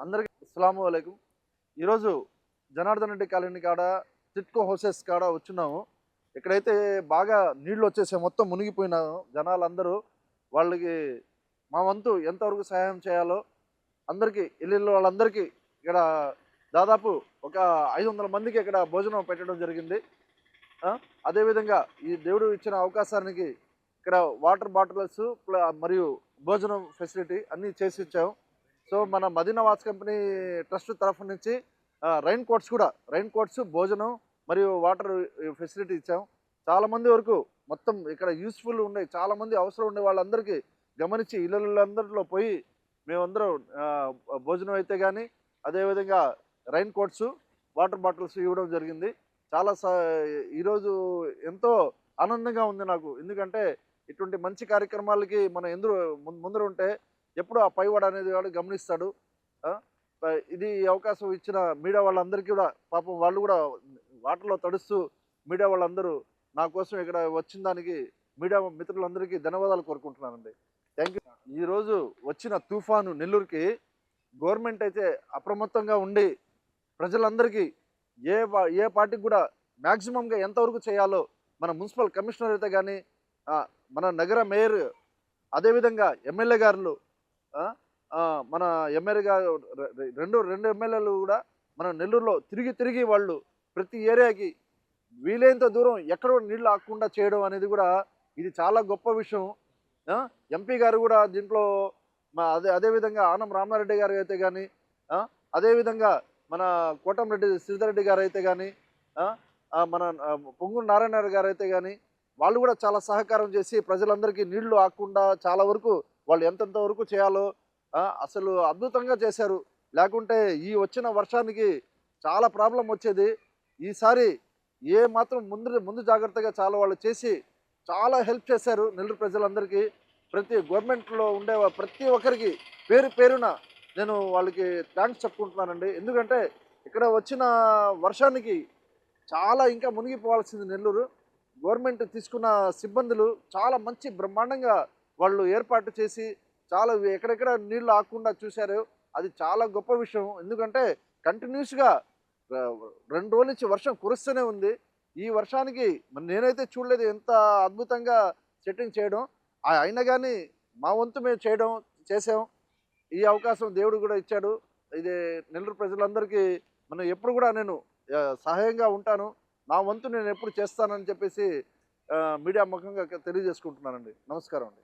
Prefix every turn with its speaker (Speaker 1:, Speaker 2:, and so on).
Speaker 1: అందరికి అస్సలం అలైకుం. ఈరోజు జనార్దన్ రెడ్డి కాలనీ కాడ చిట్కో హౌసెస్ కాడ వచ్చున్నాము ఇక్కడైతే బాగా నీళ్ళు వచ్చేసి మొత్తం మునిగిపోయినాము జనాలందరూ. వాళ్ళకి మా వంతు ఎంతవరకు సహాయం చేయాలో అందరికీ ఇల్లు వాళ్ళందరికీ ఇక్కడ దాదాపు ఒక ఐదు వందల మందికి ఇక్కడ భోజనం పెట్టడం జరిగింది. అదేవిధంగా ఈ దేవుడు ఇచ్చిన అవకాశానికి ఇక్కడ వాటర్ బాటిల్స్ ప్ల- మరియు భోజనం ఫెసిలిటీ అన్నీ చేసి ఇచ్చాము. సో మన మదీనా వాచ్ కంపెనీ ట్రస్ట్ తరఫు నుంచి రైన్ కోట్స్ కూడా రైన్ కోట్స్ భోజనం మరియు వాటర్ ఫెసిలిటీ ఇచ్చాం. చాలామంది వరకు మొత్తం ఇక్కడ యూస్ఫుల్ ఉండే చాలామంది అవసరం ఉండే వాళ్ళందరికీ గమనించి ఇళ్ళందరిలో పోయి మేమందరం భోజనం అయితే కానీ అదేవిధంగా రైన్ కోట్స్ వాటర్ బాటిల్స్ ఇవ్వడం జరిగింది. చాలా ఈరోజు ఎంతో ఆనందంగా ఉంది నాకు. ఎందుకంటే ఇటువంటి మంచి కార్యక్రమాలకి మనం ఎందుకు ముందర ఉంటే ఎప్పుడు ఆ పైవాడు అనేది వాడు గమనిస్తాడు. ఇది అవకాశం ఇచ్చిన మీడియా వాళ్ళందరికీ కూడా పాపం వాళ్ళు కూడా వాటర్లో తడుస్తూ మీడియా వాళ్ళందరూ నా కోసం ఇక్కడ వచ్చిన దానికి మీడియా మిత్రులందరికీ ధన్యవాదాలు కోరుకుంటున్నానండి. Thank you. ఈరోజు వచ్చిన తుఫాను నెల్లూరుకి గవర్నమెంట్ అయితే అప్రమత్తంగా ఉండి ప్రజలందరికీ ఏ ఏ పార్టీకి కూడా మ్యాక్సిమంగా ఎంతవరకు చేయాలో మన మున్సిపల్ కమిషనర్ అయితే కానీ మన నగర మేయర్ అదేవిధంగా ఎమ్మెల్యే గారులు మన ఎమ్మెల్యేగా గారు రెండు రెండు ఎమ్మెల్యేలు కూడా మన నెల్లూరులో తిరిగి తిరిగి వాళ్ళు ప్రతి ఏరియాకి వీలైనంత దూరం ఎక్కడో నీళ్ళు ఆకుండా చేయడం అనేది కూడా ఇది చాలా గొప్ప విషయం. ఎంపీ గారు కూడా దీంట్లో మా అదే అదేవిధంగా ఆనం రామారెడ్డి గారు అయితే కానీ అదేవిధంగా మన కోటంరెడ్డి శ్రీధర్రెడ్డి గారు అయితే కానీ మన ఆ, పొంగూరు నారాయణ గారు అయితే కానీ వాళ్ళు కూడా చాలా సహకారం చేసి ప్రజలందరికీ నీళ్ళు ఆకుండా చాలా వరకు వాళ్ళు ఎంతెంత వరకు చేయాలో అసలు అద్భుతంగా చేశారు. లేకుంటే ఈ వచ్చిన వర్షానికి చాలా ప్రాబ్లం వచ్చేది. ఈసారి ఏ మాత్రం ముందు ముందు జాగ్రత్తగా చాలా వాళ్ళు చేసి చాలా హెల్ప్ చేశారు నెల్లూరు ప్రజలందరికీ. ప్రతి గవర్నమెంట్లో ఉండే ప్రతి ఒక్కరికి పేరు పేరున నేను వాళ్ళకి థ్యాంక్స్ చెప్పుకుంటున్నానండి. ఎందుకంటే ఇక్కడ వచ్చిన వర్షానికి చాలా ఇంకా మునిగిపోవాల్సింది నెల్లూరు. గవర్నమెంట్ తీసుకున్న సిబ్బందులు చాలా మంచి బ్రహ్మాండంగా వాళ్ళు ఏర్పాటు చేసి చాలా ఎక్కడెక్కడ నీళ్ళు ఆకుండా చూశారు. అది చాలా గొప్ప విషయం. ఎందుకంటే కంటిన్యూస్గా రెండు రోజుల నుంచి వర్షం కురుస్తూనే ఉంది. ఈ వర్షానికి నేనైతే చూడలేదు ఎంత అద్భుతంగా సెట్టింగ్ చేయడం. అయినా కానీ మా వంతు మేము చేయడం చేసాం. ఈ అవకాశం దేవుడు కూడా ఇచ్చాడు. ఇది నెల్లూరు ప్రజలందరికీ మనం ఎప్పుడు కూడా నేను సహాయంగా ఉంటాను. నా వంతు నేను ఎప్పుడు చేస్తానని చెప్పేసి మీడియా ముఖంగా తెలియజేసుకుంటున్నానండి. నమస్కారం అండి.